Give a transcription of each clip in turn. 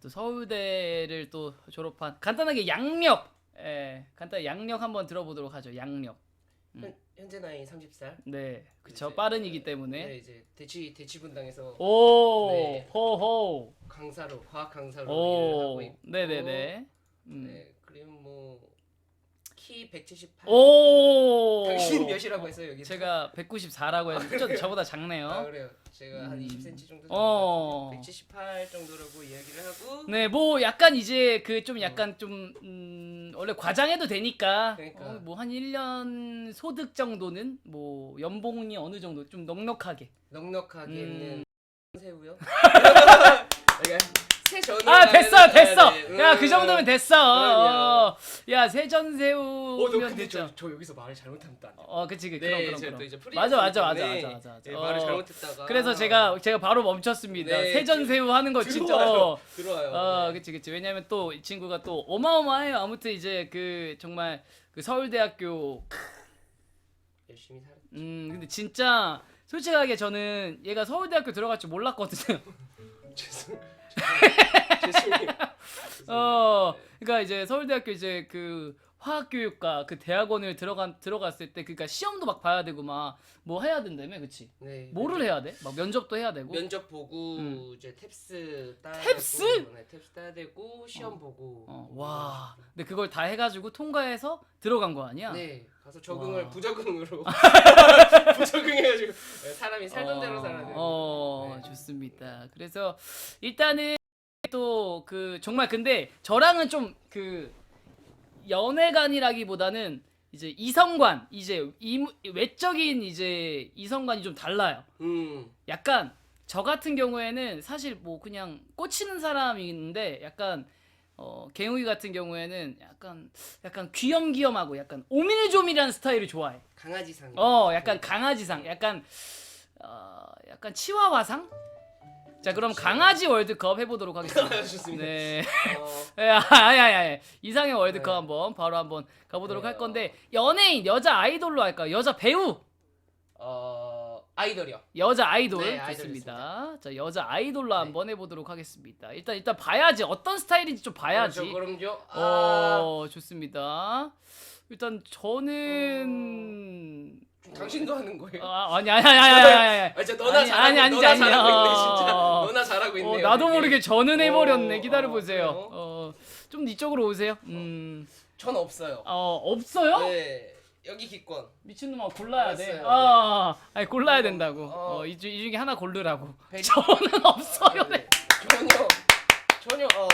또 서울대를 또 졸업한 간단하게 양력 예, 간단히 양력 한번 들어보도록 하죠. 양력. 현, 현재 나이 30살. 네, 그쵸 이제, 빠른이기 때문에. 네, 이제 대치 대치 분당에서 오, 네. 호호. 강사로 과학 강사로 일을 오, 하고 있고. 네네네. 음. 네, 그리고 뭐 키 178. 오. 당신 몇이라고 했어요 여기? 제가 194라고 했는데 좀 저보다 작네요. 아 그래요. 제가 한 음. 20cm 정도 어. 178 정도라고 이야기를 하고. 네, 뭐 약간 이제 그 좀 약간 좀 음, 원래 과장해도 되니까 그러니까. 어, 뭐한 1년 소득 정도는 뭐 연봉이 어느 정도 좀 넉넉하게. 넉넉하게는 음. 새우요. 새 전후. 아, 됐어. 됐어. 네, 야, 그 정도면 됐어. 어, 야, 어, 너 세전새우 면 근데 됐죠. 저, 저 여기서 말을 잘못하면 또안 돼. 어, 그치, 그 네, 그럼 그럼. 또 이제 맞아, 맞아, 맞아, 맞아, 맞아, 맞아. 네, 말을 어. 잘못했다가. 그래서 제가 제가 바로 멈췄습니다. 네, 세전새우 하는 거 진짜. 들어와요. 어, 들어와요. 어, 네. 그치, 그치. 왜냐면 또 이 친구가 또 어마어마해요. 아무튼 이제 그 정말 그 서울대학교 열심히 살았. 음 근데 진짜 솔직하게 저는 얘가 서울대학교 들어갈 줄 몰랐거든요. 죄송. 죄송해요. 어, 그러니까 이제 서울대학교 이제 그 화학교육과 그 대학원을 들어간 들어갔을 때 그러니까 시험도 막 봐야 되고 막 뭐 해야 된다며, 그치? 네. 뭐를 해야 돼? 막 면접도 해야 되고. 면접 보고 음. 이제 탭스 따야 탭스? 되고, 네, 탭스 따야 되고 시험 보고. 어, 와. 근데 그걸 다 해가지고 통과해서 들어간 거 아니야? 네. 가서 적응을 와. 부적응으로 부적응해가지고 네, 사람이 살던 대로 살아야 돼. 어, 네. 좋습니다. 그래서 일단은 또 그 정말 근데 저랑은 좀 그 연애관이라기보다는 이제 이성관 이제 이, 외적인 이제 이성관이 좀 달라요. 음. 약간 저 같은 경우에는 사실 뭐 그냥 꽂히는 사람인데 약간 어 개웅이 같은 경우에는 약간 약간 귀염귀염하고 약간 오밀조밀한 스타일을 좋아해. 강아지상. 어, 약간 강아지상, 약간 어, 약간 치와와상. 자, 그럼 강아지 월드컵 해보도록 하겠습니다. 좋습니다. 네, 어, 야야야, 이상의 월드컵 네. 한번 바로 한번 가보도록 네, 할 건데 연예인, 여자 아이돌로 할까요? 여자 배우, 어 아이돌이요. 여자 아이돌 네, 아이돌 좋습니다. 자, 여자 아이돌로 네. 한번 해보도록 하겠습니다. 일단 일단 봐야지 어떤 스타일인지 좀 봐야지. 그럼요. 그럼요. 아, 어, 좋습니다. 일단 저는 당신도 하는 거예요. 아, 아니 아니 아니 아니 아니. 아, 진짜 너나 아니, 잘하고 아니, 아니지, 너나 아니야. 잘하고 있네 진짜. 어. 너나 잘하고 어, 있네요. 나도 이게. 모르게 저는 해버렸네. 어, 기다려 어, 보세요. 그래요? 어, 좀 이쪽으로 오세요. 음, 전 없어요. 어 없어요? 네. 여기 기권. 미친놈아 골라야 돼. 알았어요. 아, 아니 골라야 된다고. 어. 어, 이, 중- 이 중에 하나 고르라고. 베리- 저는 없어요. 아, 네. 전혀 전혀 어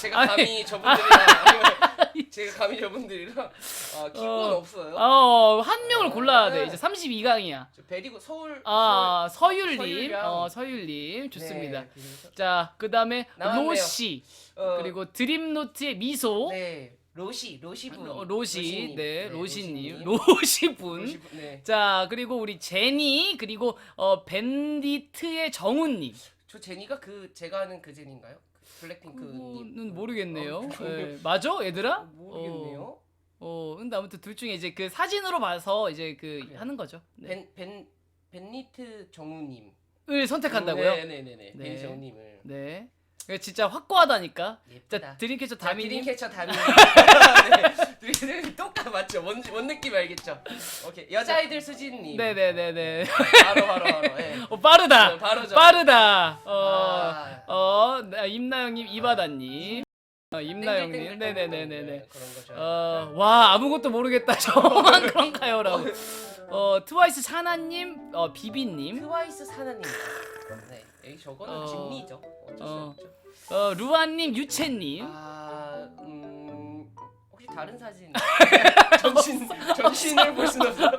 제가 아니, 감히 저분들이랑 제가 감히 저분들이랑 어, 기권 어. 없어요. 어, 한 명을 골라야 돼. 네. 이제 32강이야. 저 베리고 서울 아, 서율님. 서율이랑- 어, 서율님. 좋습니다. 네, 그래서- 자, 그다음에 나왔네요. 로시. 어, 그리고 드림노트의 미소. 네 로시 로시분 어, 로시, 로시님. 네, 로시님. 로시분. 로시분, 네. 자, 그리고 우리 제니, 그리고 어 밴디트의 정훈님. 저 제니가 그 제가 아는 그 제니인가요? 블랙핑크 님. 그거는 모르겠네요. 어, 예, 맞아, 얘들아? 어, 모르겠네요. 어, 어, 근데 아무튼 둘 중에 이제 그 사진으로 봐서 이제 그 그래요. 하는 거죠. 네. 벤벤 벤니트 정우님. 을 선택한다고요? 네네네네. 네. 벤 정우님을. 네. 이거 진짜 확고하다니까. 예쁘다. 자, 드림캐쳐 자, 다미님. 드림캐쳐 다미. 네. 드림 똑같 맞죠? 뭔, 뭔 느낌 알겠죠? 오케이 여자아이들 수진님. 네네네네. 바로 바로 바로. 네. 어, 빠르다. 네, 바로죠. 빠르다. 어, 아. 어, 나- 임나영님, 이바다님. 어, 임나영님. 땡글땡글 네네네네네. 네, 그런 거죠. 어, 와 아무것도 모르겠다. 저만 그런가요라고. 어, 트와이스 샤나님, 어, 비비님, 트와이스 사나님. 네, 여기 저거는 어. 진리죠. 어쩔 수 어. 없죠. 어, 루아님, 유채님. 아, 음, 혹시 다른 사진? 전신 전신을 볼 수는 없어요.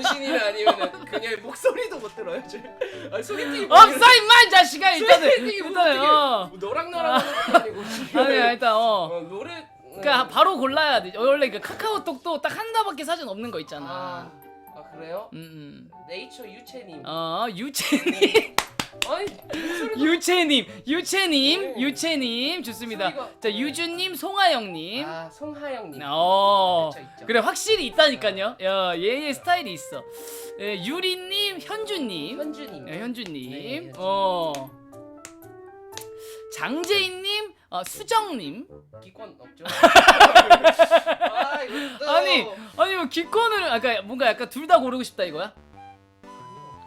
전신이나 아니면은 그냥 목소리도 못 들어요. 저. 아, 소개팅이 뭐 없어 임마 이 자식아 일단은 소개팅이 뭐 일단은 어. 뭐 너랑 나랑 하는 것도 아니고 지금. 아니야 일단 어. 어, 노래. 그러니까 바로 골라야 돼. 원래 그 카카오톡도 딱 하나밖에 사진 없는 거 있잖아. 아, 아 그래요? 음, 음. 네이처 유채님. 어 유채님, 아니 유채님, 유채님, 네. 유채님 좋습니다. 자 유주님, 송하영님. 아 송하영님. 어 그쵸, 있죠. 그래 확실히 있다니까요. 야 얘의 스타일이 있어. 예, 유리님, 현주님, 현주님. 예, 현주님. 네, 현주님. 어. 장재인님, 어, 수정님. 기권 없죠. 아, 이거 또- 아니, 아니 뭐 기권을 아까 뭔가 약간 둘 다 고르고 싶다 이거야?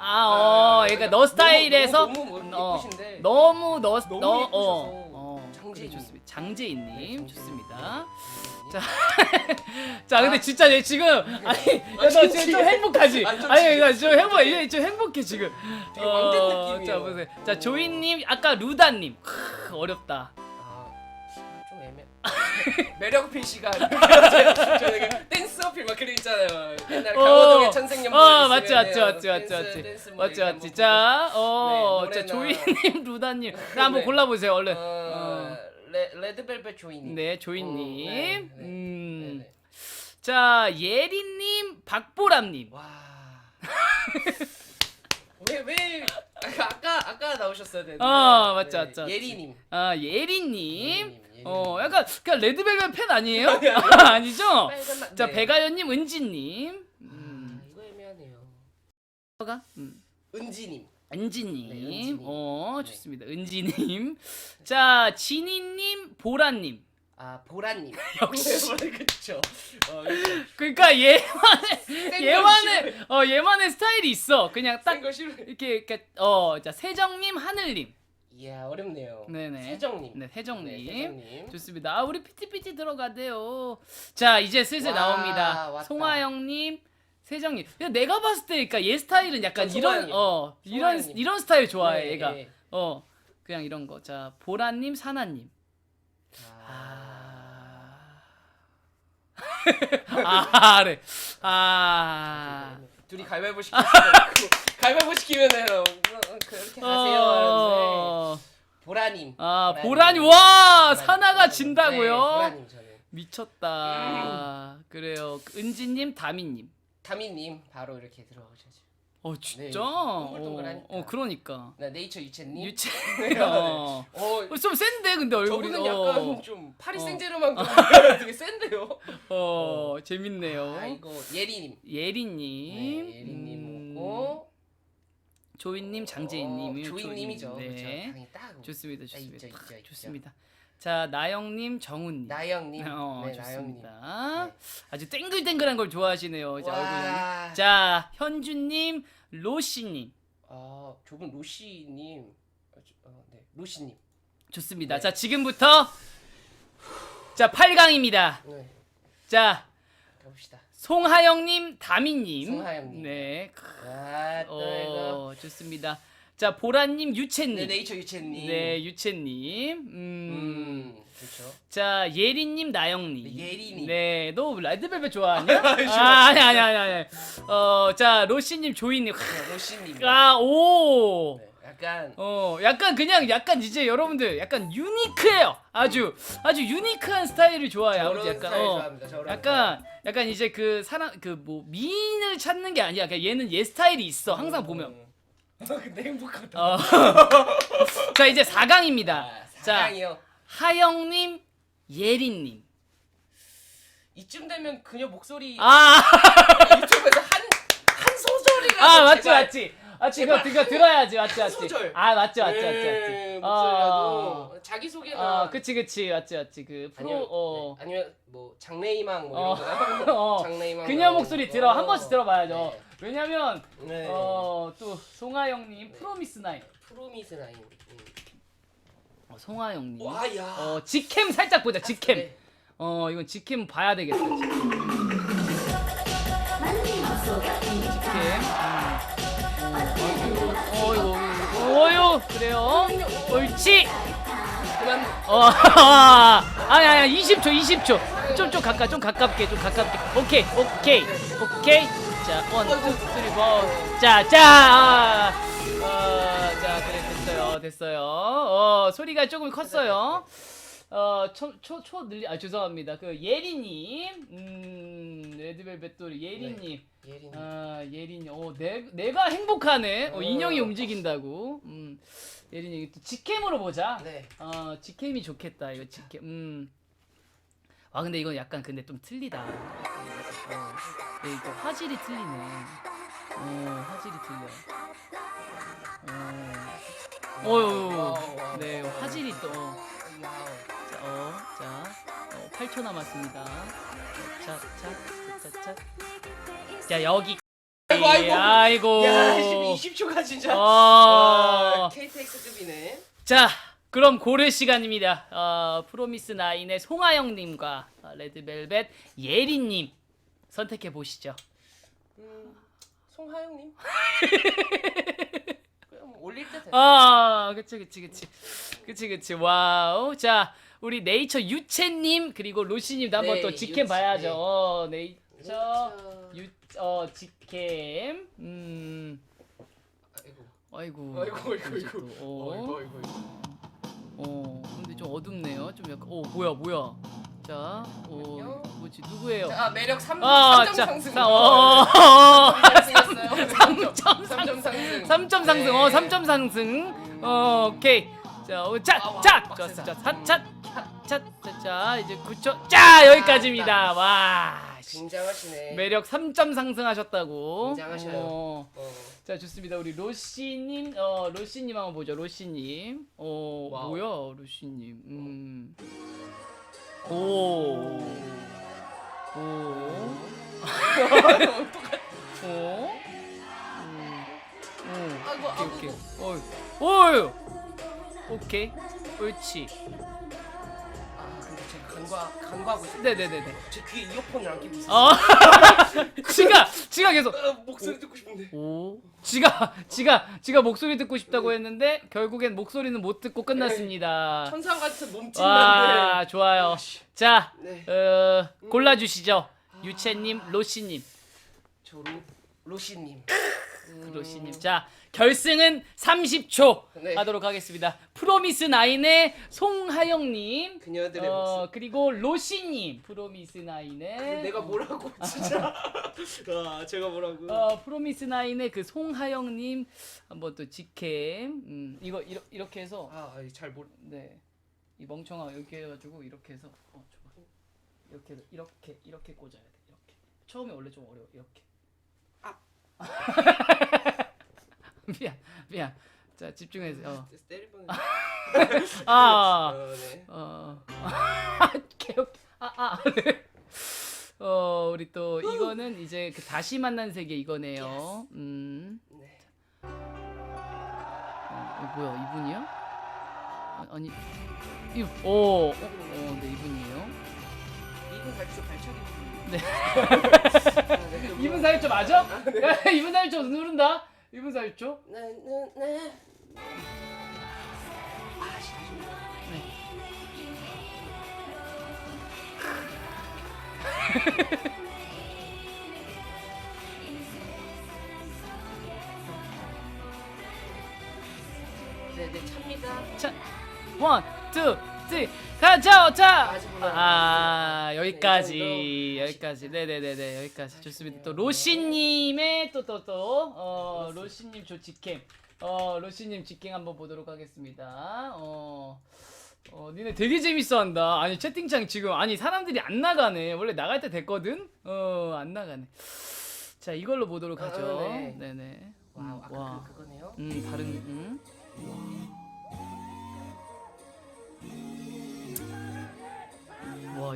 아, 어, 그러니까 너 스타일에서 너무, 너무, 어, 예쁘신데 너무 너, 너무 너, 예쁘셔서 어, 어, 장재인. 그래, 좋습니다. 장재인님 네, 장재인. 좋습니다. 네. 자, 자, 근데 아. 진짜 얘 지금 아니, 야, 너 지금 좀 행복하지? 아, 좀 아니, 지금- 이거 좀 행복, 얘좀 행복해 지금. 되게 왕된 느낌이에요. 자, 보세요. 자, 오. 조이님, 아까 루다님, 크, 어렵다. 아, 좀 애매. 매력. 저는 그 댄스 어필 막 그런 거 있잖아요. 옛날 어. 강호동의 천생연분. 어, 맞지, 맞지, 맞지, 맞지, 맞지. 맞지, 맞지. 자, 어, 네, 자, 노래나. 조이님, 루다님, 자, 한번 네. 골라보세요, 얼른. 보고, 어, 레 레드벨벳 조이님. 네, 조이님. 어, 네, 네. 음. 네, 네. 자, 예리님, 박보람님. 와. 왜 왜 아까 아까 나오셨어야 되는데. 어, 맞죠, 맞죠. 예리님. 아, 예리님. 어, 약간 그냥 레드벨벳 팬 아니에요? 아니, 아니. 아니죠? 빨간 나- 자, 네. 배가연님, 은지님. 아, 음. 이거 애매하네요. 가? 음. 은지님. 은지님. 네, 은지님. 어, 네. 좋습니다. 은지님. 자, 진희님, 보라님. 아 보라님. 역시. 네, 그렇죠. 어, 그렇죠. 그러니까 얘만의 얘만의 어 얘만의 스타일이 있어. 그냥 딱거 싫어. 이렇게 이렇게 어, 자 세정님, 하늘님. 이야 어렵네요. 네네. 세정님. 네, 세정님. 네, 세정님. 좋습니다. 아, 우리 피티피티 들어가대요. 자, 이제 슬슬 와, 나옵니다. 왔다. 송하영님, 세정님. 그냥 내가 봤을 때, 그러니까 얘 스타일은 약간 전 이런 송하영님. 어 이런 송하영님. 이런 스타일 좋아해 네, 얘가. 네. 어 그냥 이런 거. 자, 보라님, 사나님. 아. 아, 아, 그래. 아. 둘이 가위바위보 시키고 가위바위보 시키면은 어, 그렇게 하세요 하는데 어. 보라님. 아, 보라님. 보라니 와, 보라님. 사나가 네, 진다고요? 보라님 저는. 미쳤다. 그래요. 은지님, 다미님. 다미님 바로 이렇게 들어오셔야죠. 어 진짜? 네, 동글동글하니까. 어, 어 그러니까 나 네이처 유채님. 유채 네. 어. 어, 어, 좀 센데 근데 얼굴이 저분은 약간 어, 좀 파리 어. 생제르맹 좀 되게 센데요. 어 재밌네요. 아 이거 예리님. 예리님, 네, 예리님 음, 오고 조이님, 장재인님, 어, 조이님이죠. 네, 그렇죠. 딱. 좋습니다, 아, 좋습니다, 있죠, 있죠, 있죠. 좋습니다. 자 나영님, 정훈님. 나영님. 어 네, 나영님. 좋습니다. 네. 아주 땡글땡글한 걸 좋아하시네요. 자, 얼굴. 자 현주님, 로시님. 아, 저분 로시님. 어, 저- 어, 네, 로시님. 좋습니다. 네. 자 지금부터 자 8강입니다. 네, 자 가봅시다. 송하영님, 다미님. 송하영님. 네. 아, 또 이거. 어, 좋습니다. 자, 보라님, 유채님. 네, 네이처 유채님. 네, 유채님. 음. 음, 그렇죠. 자, 예린님, 나영님. 네, 예린님. 네, 너 레드벨벳 좋아하냐? 아, 아니, 아니, 아니, 아니. 어, 자, 로시님, 조이님. 네, 로시님. 아, 오. 네, 약간 어, 약간 그냥 약간 이제 여러분들 약간 유니크해요. 아주 아주 유니크한 스타일을 좋아해요. 저런 약간 스타일 어. 좋아합니다. 저런 약간 약간 이제 그 사람 그 뭐 미인을 찾는 게 아니야. 그냥 얘는 얘 스타일이 있어. 항상 음. 보면. 근데 행복하다. 어. 자 이제 4강입니다. 아, 자 사랑이요. 하영님, 예린님. 이쯤 되면 그녀 목소리 아, 유튜브에서 한 한 소절이라도 아 맞지 제발. 맞지. 맞지 이거 이거 들어야지 맞지 맞지. 소절. 아 맞지 맞지 맞지 네, 맞지. 목소리라도 자기 소개나 아 그치 그치 맞지 맞지 그 프로 아니면 어. 네, 아니면 뭐 장래희망 뭐 어. 이런 거나 어. 장래희망 그녀 목소리 들어 한 번씩 들어봐야죠. 왜냐면 네. 네. 어 또 송하영님 프로미스 나인. 프로미스 나인. 음. 어, 송하영님. 와 야. 어 직캠 살짝 보자 직캠. 네. 어 이건 직캠 봐야 되겠다. 직캠. 직캠. 음. 어이구 어이구 그래요. 옳지. 그만. 어 아니 아니 20초 20초 좀 좀 가까 좀 가깝게 좀 가깝게 오케이 오케이 오케이 자 원 투 쓰리 포자자 어자 그래 됐어요 됐어요 어 소리가 조금 컸어요 어 초 초 초 늘리 아 죄송합니다 그 예리님 음 레드벨벳 또리 예리님 예린. 아 예린이 어 내 내가 행복하네 어 어. 인형이 움직인다고 음 예린이 또 직캠으로 보자 네. 어 직캠이 좋겠다 이거 직캠 음. 아 근데 이건 약간 근데 좀 틀리다. 어, 네, 이거 화질이 틀리네. 어 화질이 틀려. 어. 어유. 네 와. 화질이 또. 어. 18초 남았습니다. 자, 자, 자, 자. 자, 여기. 아이고, 아이고. 아이고. 야, 20초가 진짜. 어. 와, KTX급이네. 자, 그럼 고를 시간입니다. 어, 프로미스 나인의 송하영님과 어, 레드벨벳 예린님 선택해 보시죠. 음, 송하영님. 뭐 올릴 때 돼. 아, 그치, 그치, 그치, 그치, 그치. 와우. 자, 우리 네이처 유채님 그리고 로시님도 한번 네, 또 직캠 유채. 봐야죠. 어, 네이처 그렇죠. 유, 어, 직캠. 음, 아이고. 아이고. 아이고, 아이고. 또, 어. 아이고, 아이고, 아이고. 어, 근데 좀 어둡네요. 좀 약간, 어, 뭐야, 뭐야. 자. 어, 뭐지, 누구예요? 자, 매력 3, 아, 3점 자, 상승. 자, 어, 어, 상승했어요. 3점 3점 상승. 상승. 3점 상승, 어, 네. 3점 상승. 어, 오케이. 자, 어, 자, 와, 자. 좋았어, 자, 차, 자, 이제 9초. 자, 여기까지입니다. 와, 씨. 굉장하시네. 매력 3점 상승하셨다고. 굉장하셔요. 어, 어. 자, 좋습니다. 우리 로시님, 어, 로시님 한번 보죠. 로시님. 어, 와우. 뭐야, 로시님. 음. 오. 오. 오. 음. 오. 아이고, 오케이, 오케이. 아이고. 어이. 어이. 오케이. 옳지. 아, 간과 간과하고 있어요. 네네네네. 제 귀에 이어폰을 안 끼고 있어요. 어. 지가 지가 계속 어, 목소리 듣고 싶은데. 오. 지가 지가 지가 목소리 듣고 싶다고 했는데 결국엔 목소리는 못 듣고 끝났습니다. 천상 같은 몸짓 와 만데. 좋아요. 자 네. 어, 골라 주시죠. 유채님, 로시님, 저 로, 로시님. 음, 로시님. 자 결승은 30초 네. 하도록 하겠습니다. 프로미스 나인의 송하영 님. 그녀들의 어. 그리고 로시 님 프로미스 나인의 근데 내가 뭐라고 진짜. 아, 제가 뭐라고. 어, 프로미스 나인의 그 송하영 님 한번 또 직캠 음, 이거 이러, 이렇게 해서 아, 아이, 잘 모르. 네. 이 멍청아 이렇게 해 가지고 이렇게 해서 어 좋아 이렇게 해서 이렇게 이렇게 꽂아야 돼 이렇게 처음에 원래 좀 어려워 이렇게 아. 미안 미안 자 집중해서 어. 때릴 뻔. 아 어, 네. 어. 개웃. 아, 아. 네. 어, 우리 또 이거는 이제 그 다시 만난 세계 이거네요. 음. 네. 어, 뭐야? 이분이야? 아, 아니. 이 오. 어, 어, 네, 이분이에요. 이분 발주 발차기. 네. 네. 이분 사일조 맞아? 이분 사일조 누른다. 이분 사일조. 네, 네, 네. 아, 씨. 네, 네, 찹니다. 자. 원, 투, 쓰리. 가자. 자. 아직 몰라요. 아, 네, 여기까지. 여기까지. 네, 네, 네, 네. 여기까지. 좋습니다. 또 로시 님의 또 또또 어, 로시 님 조직캠. 어, 로시 님 직캠 한번 보도록 하겠습니다. 어. 어, 니네 되게 재밌어 한다. 아니, 채팅창 지금 아니 사람들이 안 나가네. 원래 나갈 때 됐거든. 어, 안 나가네. 자, 이걸로 보도록 아, 하죠. 네. 네, 네. 와우, 아까 그 그거네요. 음, 다른 음. 와,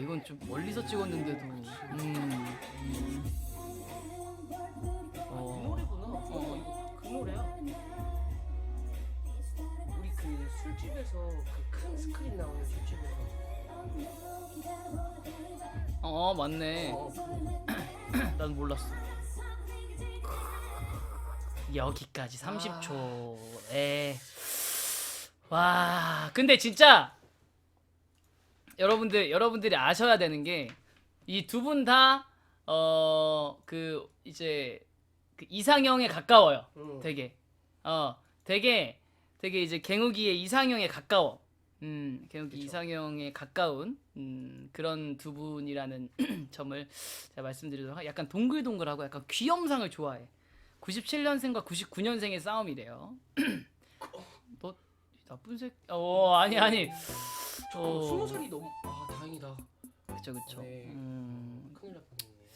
이건 좀 멀리서 찍었는데도 음. 그 어. 노래구나. 어, 이거 그 노래야. 우리 그 술집에서 그 큰 스크린 나오는 술집에서. 어, 맞네. 어, 난 몰랐어. 여기까지 30초. 에. 와, 근데 진짜 여러분들 여러분들이 아셔야 되는 게 이 두 분 다 어 그 이제 그 이상형에 가까워요. 음. 되게 어 되게 되게 이제 갱욱이의 이상형에 가까워. 음, 갱욱이 그쵸. 이상형에 가까운 음, 그런 두 분이라는 점을 제가 말씀드리도록 하. 약간 동글동글하고 약간 귀염상을 좋아해. 97년생과 99년생의 싸움이래요. 너 나쁜 새끼. 어, 아니 아니. 잠깐만, 어. 스무 살이 너무 아 다행이다. 그쵸 그쵸. 네. 음, 큰일 날 뻔했네.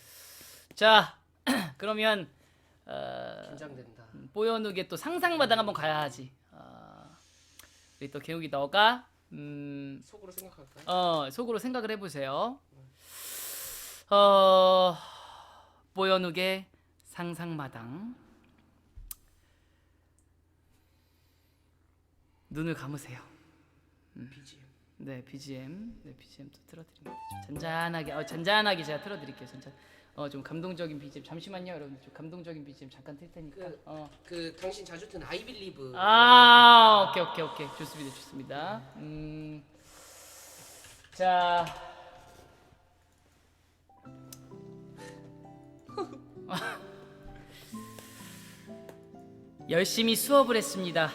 자, 그러면 어, 긴장된다. 뽀연욱의 또 상상마당 한번 가야 하지. 아, 우리 또 개욱이 너가 음, 속으로 생각할까요? 어 속으로 생각을 해보세요. 네. 어 뽀연욱의 상상마당 눈을 감으세요. BGM. 네 BGM 네 BGM 또 틀어드립니다. 좀 잔잔하게 어, 잔잔하게 제가 틀어드릴게요. 잔잔. 어 좀 감동적인 BGM 잠시만요 여러분. 좀 감동적인 BGM 잠깐 틀 테니까. 그- 어. 그 당신 자주 듣는 아이빌리브. 아 오케이 오케이 오케이. 좋습니다 좋습니다. 음 자. 열심히 수업을 했습니다.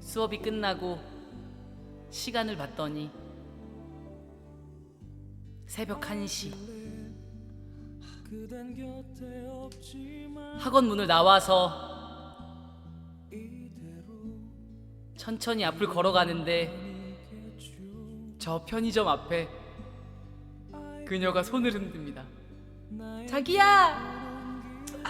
수업이 끝나고 시간을 봤더니 새벽 1시 학원 문을 나와서 천천히 앞을 걸어가는데 저 편의점 앞에 그녀가 손을 흔듭니다. 자기야,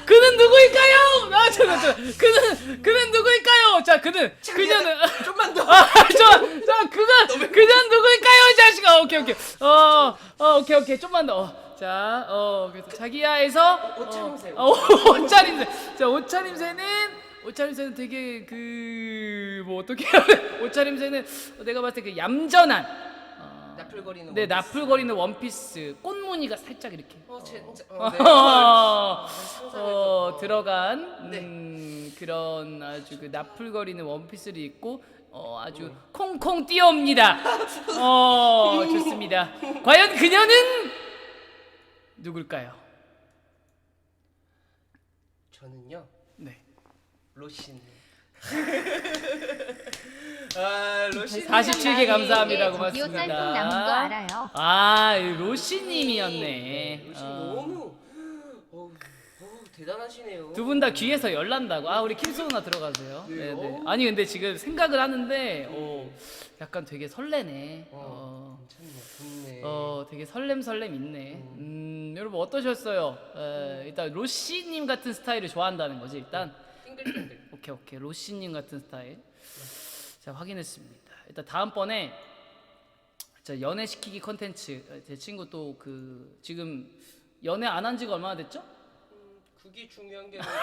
그는 누구일까요? 아, 저, 저, 그는 그는 누구일까요? 자, 그는 그녀는 좀만 더. 아, 저, 저, 그건, 그건 누구일까요, 이 자식아? 오케이, 오케이. 어, 어, 오케이, 오케이. 좀만 더. 어, 자, 어, 그래서 자기야에서 옷차림새. 어, 어, 옷차림새. 자, 옷차림새는 옷차림새는 되게 그 뭐 어떻게 해야 돼? 옷차림새는 내가 봤을 때 그 얌전한. 어, 나풀거리는. 네. 나풀거리는 원피스. 꽃무늬가 살짝 이렇게. 어, 제, 제, 어, 어, 네. 어, 어, 좀- 들어간 네. 음, 그런 아주 그 나풀거리는 원피스를 입고 어, 아주 콩콩 뛰어옵니다. 어, 좋습니다. 과연 그녀는 누굴까요? 저는요 네. 로신. 아 로신. 47개 감사합니다. 저기요 고맙습니다. 쌀국 남은 거 알아요. 아, 이 로시님이었네. 로신 어. 너무 어, 어, 대단하시네요. 두분 다 귀에서 열 난다고. 아, 우리 김수 누나 들어가세요. 네, 네, 네. 어. 아니 근데 지금 생각을 하는데 어, 약간 되게 설레네. 어, 어. 괜찮네. 좋네. 어 되게 설렘 설렘 있네. 음 여러분 어떠셨어요? 에, 일단 로시님 같은 스타일을 좋아한다는 거지 일단. 띵글띵글. 오케이 오케이 로시님 같은 스타일. 자 확인했습니다. 일단 다음번에 자 연애 시키기 컨텐츠 어, 제 친구 또 그 지금 연애 안 한 지가 얼마나 됐죠? 그게 중요한 게 아니라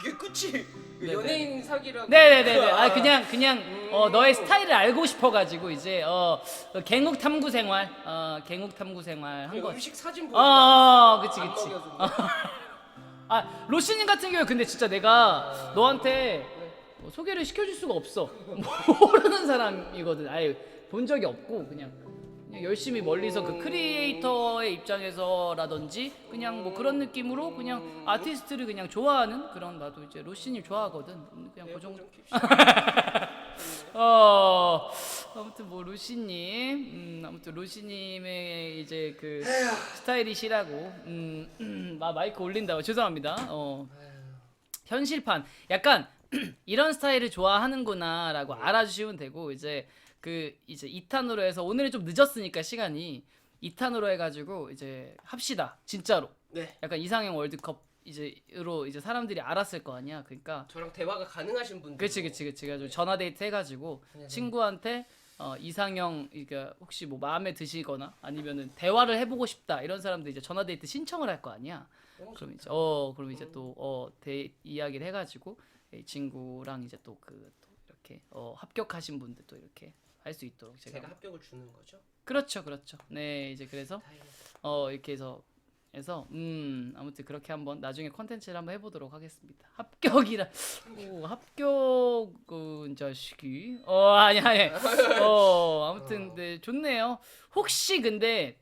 이게 끝이 네네. 연예인 사기라고. 네네네네. 아 그냥 그냥 어 너의 스타일을 알고 싶어가지고 이제 어 갱욱 탐구 생활 어 갱욱 탐구 생활 한그 거. 음식 사진 보고 어, 그치 안 그치. 먹여서. 아 로시님 같은 경우 근데 진짜 내가 너한테 뭐 소개를 시켜줄 수가 없어. 모르는 사람이거든. 아예 본 적이 없고 그냥, 그냥 열심히 멀리서 그 크리에이터의 입장에서라든지 그냥 뭐 그런 느낌으로 그냥 아티스트를 그냥 좋아하는 그런 나도 이제 로시님 좋아하거든. 음, 그냥 그 정도. 좀 킵시다. 어 아무튼 뭐 루시님 음 아무튼 루시님의 이제 그 스타일이시라고 음 아, 마이크 올린다고 죄송합니다. 어. 현실판. 약간 이런 스타일을 좋아하는구나라고 알아주시면 되고 이제 그 이제 2탄으로 해서 오늘은 좀 늦었으니까 시간이 2탄으로 해가지고 이제 합시다 진짜로 네. 약간 이상형 월드컵 이제로 이제 사람들이 알았을 거 아니야 그러니까 저랑 대화가 가능하신 분들. 그치 그치 그치 그래가지고 전화 데이트 해가지고 네, 네. 친구한테 어, 이상형 이게 혹시 뭐 마음에 드시거나 아니면은 대화를 해보고 싶다 이런 사람들 이제 전화 데이트 신청을 할 거 아니야 너무 그럼 이제 어 그럼 이제 또어대 이야기를 해가지고 이 친구랑 이제 또 그 또 이렇게 어 합격하신 분들 또 이렇게 할 수 있도록 제가, 제가 합격을 주는 거죠. 그렇죠 그렇죠 네 이제 그래서. 어 이렇게 해서 해서 음 아무튼 그렇게 한번 나중에 컨텐츠를 한번 해보도록 하겠습니다. 합격이라 오 합격은 자식이 어 아니 아니 어 아무튼 네 좋네요. 혹시 근데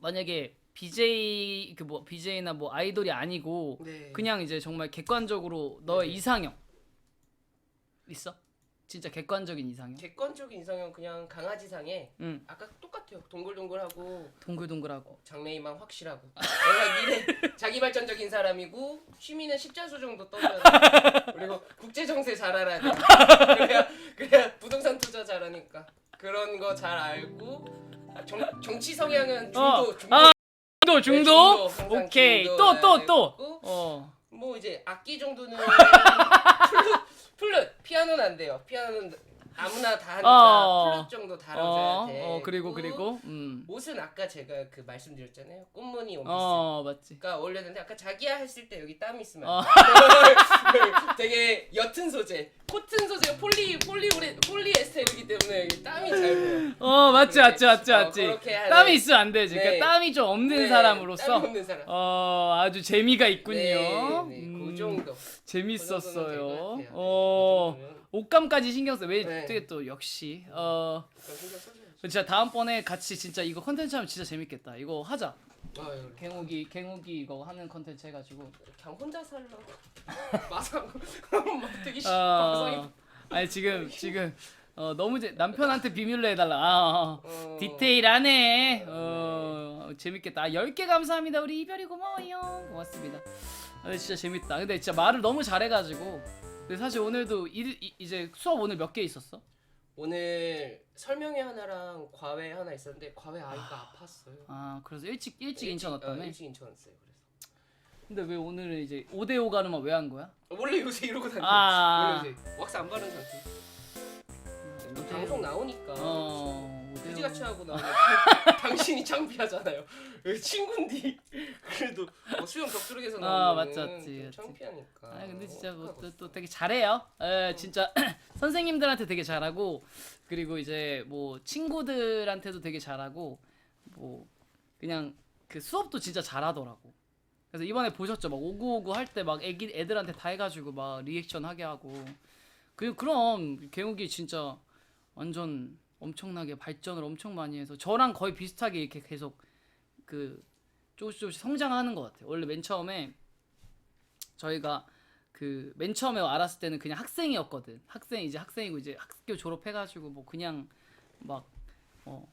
만약에 BJ 그 뭐 BJ나 뭐 아이돌이 아니고 네. 그냥 이제 정말 객관적으로 너의 이상형 있어? 진짜 객관적인 이상형? 객관적인 이상형 그냥 강아지상에 응. 아까 똑같아요. 동글동글하고 동글동글하고. 장래희망 확실하고. 내가 미래 자기 발전적인 사람이고 취미는 십자수 정도 떠줘야 돼. 그리고 국제 정세 잘 알아야 돼. 그래야 그래야 부동산 투자 잘하니까. 그런 거 잘 알고. 정, 정치 성향은 중도 어, 중도. 아, 중도 네, 중도? 오케이. 또 또 또. 어. 뭐 이제 악기 정도는 플룻 플룻 피아노는 안 돼요. 피아노는 아무나 다 하니까 어. 플랫 정도 달아줘야 어, 돼. 어 그리고 그리고 음. 옷은 아까 제가 그 말씀드렸잖아요. 꽃무늬 원피스. 어 맞지. 가 어울렸는데 아까 자기야 했을 때 여기 땀 있으면 어. 되게 옅은 소재, 코튼 소재, 폴리 폴리오레 폴리에스테르이기 때문에 여기 땀이 잘 보여. 어 맞지 맞지 맞지 어, 맞지. 그렇게 하는- 땀이 있으면 안 되지. 네. 그러니까 땀이 좀 없는 네, 사람으로서 땀이 없는 사람. 어 아주 재미가 있군요. 네, 네, 음, 그 정도. 재밌었어요. 그. 네, 어그 정도면 옷감까지 신경 써. 왜 네. 되게 또 역시 어 신경 써줘야지. 진짜 다음번에 같이 진짜 이거 컨텐츠 하면 진짜 재밌겠다. 이거 하자. 아유, 갱욱이 갱욱이 이거 하는 컨텐츠 해가지고. 그냥 혼자 살라고 마상 막 되게. 어 아니 지금 지금 어 너무 제, 남편한테 비밀로 해달라. 아, 어. 어, 디테일하네. 어 재밌겠다. 아, 10개 감사합니다. 우리 이별이 고마워요. 고맙습니다. 아, 진짜 재밌다. 근데 진짜 말을 너무 잘해가지고. 근데 사실 오늘도 일, 이, 이제 수업 오늘 몇 개 있었어? 오늘 설명회 하나랑 과외 하나 있었는데 과외 아이가 아 팠어요. 아 그래서 일찍 일찍 인천 왔다며? 어, 일찍 인천 왔어요. 그래서 근데 왜 오늘은 이제 5대 5 가르마 왜한 거야? 어, 원래 요새 이러고 다녀. 아. 원래 요새 왁스 안 바른 상태. 또 방송 나오니까 어 그지같이 5대5 하고 나오면 당신이 창피하잖아요. 왜 친구인데 그래도 뭐 수영 격투력에서 아, 나오면 맞지, 맞지, 맞지. 창피하니까. 아 근데 진짜 뭐또또 되게 잘해요. 에 진짜 선생님들한테 되게 잘하고 그리고 이제 뭐 친구들한테도 되게 잘하고 뭐 그냥 그 수업도 진짜 잘하더라고. 그래서 이번에 보셨죠? 막 오구오구 할 때 막 애기 애들한테 다 해가지고 막 리액션 하게 하고 그 그럼 개욱이 진짜 완전 엄청나게 발전을 엄청 많이 해서 저랑 거의 비슷하게 이렇게 계속 그 조금씩 조금씩 성장하는 것 같아요. 원래 맨 처음에 저희가 그 맨 처음에 알았을 때는 그냥 학생이었거든. 학생 이제 학생이고 이제 학교 졸업해가지고 뭐 그냥 막 어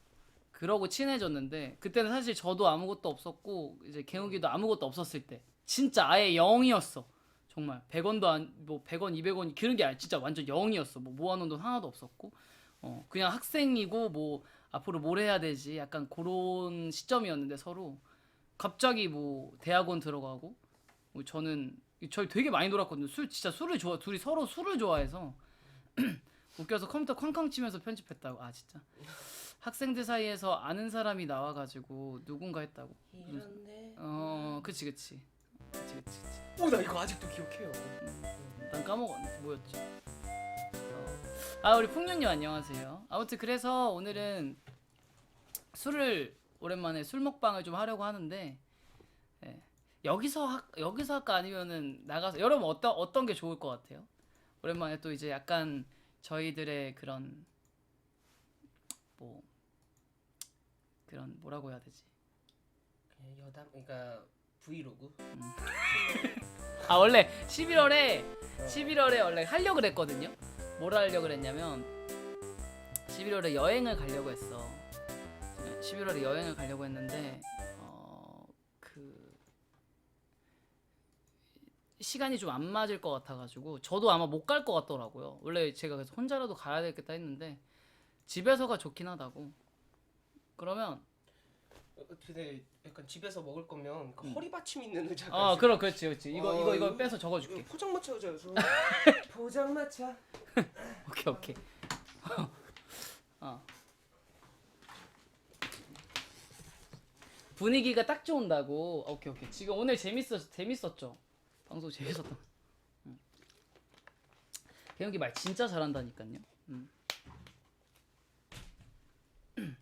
그러고 친해졌는데 그때는 사실 저도 아무것도 없었고 이제 개욱이도 아무것도 없었을 때 진짜 아예 0이었어. 정말 100원도 안 뭐 100원 200원 그런 게 아니 진짜 완전 0이었어. 뭐 모아놓은 돈 하나도 없었고 어 그냥 학생이고 뭐 앞으로 뭘 해야 되지 약간 그런 시점이었는데 서로 갑자기 뭐 대학원 들어가고 뭐 저는 저희 되게 많이 놀았거든요. 술 진짜 술을 좋아 둘이 서로 술을 좋아해서 웃겨서 컴퓨터 쾅쾅 치면서 편집했다고. 아 진짜 학생들 사이에서 아는 사람이 나와가지고 누군가 했다고. 이런데. 어 그치 그치 그치 그치 그치. 오나 이거 아직도 기억해요. 난 까먹었네 뭐였지? 어. 아 우리 풍년님 안녕하세요. 아무튼 그래서 오늘은 술을 오랜만에 술 먹방을 좀 하려고 하는데 예. 여기서 하, 여기서 할까 아니면은 나가서 여러분 어떤 어떤 게 좋을 것 같아요? 오랜만에 또 이제 약간 저희들의 그런 뭐 그런 뭐라고 해야 되지? 그냥 여담 그러니까 브이로그. 아 원래 11월에 11월에 원래 하려고 그랬거든요. 뭘 하려고 그랬냐면 11월에 여행을 가려고 했어. 11월에 여행을 가려고 했는데 어 그 시간이 좀 안 맞을 것 같아가지고 저도 아마 못 갈 것 같더라고요. 원래 제가 혼자라도 가야 되겠다 했는데 집에서가 좋긴 하다고. 그러면 어, 근데 약간 집에서 먹을 거면 그 허리 받침 있는 의자가. 어 있어요. 그럼 그렇지 그렇지 이거 어, 이거 이거 이거- 빼서 적어줄게. 포장마차 의자여서. 포장마차. 오케이 오케이. 어. 분위기가 딱 좋은다고. 오케이 오케이. 지금 오늘 재밌었 재밌었죠. 방송 재밌었다. 응. 개혁이 말 진짜 잘한다니까요. 음.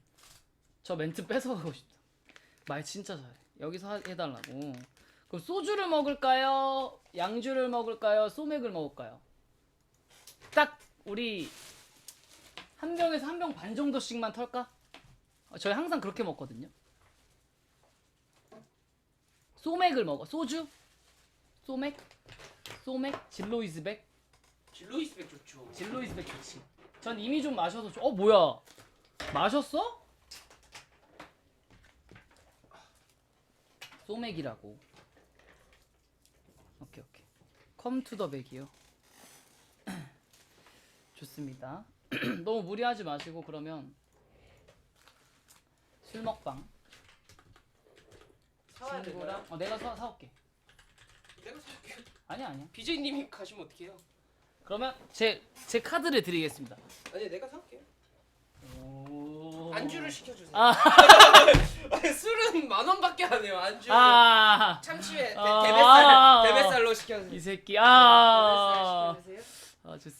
저 멘트 뺏어가고 싶다. 말 진짜 잘해. 여기서 하- 해달라고. 그럼 소주를 먹을까요? 양주를 먹을까요? 소맥을 먹을까요? 딱 우리 한 병에서 한 병 반 정도씩만 털까? 어, 저희 항상 그렇게 먹거든요. 소맥을 먹어. 소주? 소맥? 소맥? 진로이즈백? 진로이스백 좋죠. 진로이즈백 좋지. 전 이미 좀 마셔서 좋- 어 뭐야? 마셨어? 소맥이라고. 오케이 오케이. 컴투더 백이요. 좋습니다. 너무 무리하지 마시고 그러면 술 먹방 사와야 되나? 친구랑 어 내가 사 사올게. 내가 살게. 아니야 아니야. BJ님이 가시면 어떡해요? 그러면 제 제 카드를 드리겠습니다. 아니 내가 사올게. 오. 안주를 시켜주세요. 아. 아니, 술은 만 원밖에 안 해요. 안주. 아. 참치회 대, 아. 대뱃살 대뱃살로 시켜주세요. 이 새끼. 대뱃살 아. 시켜주세요. 아, 좋습니다.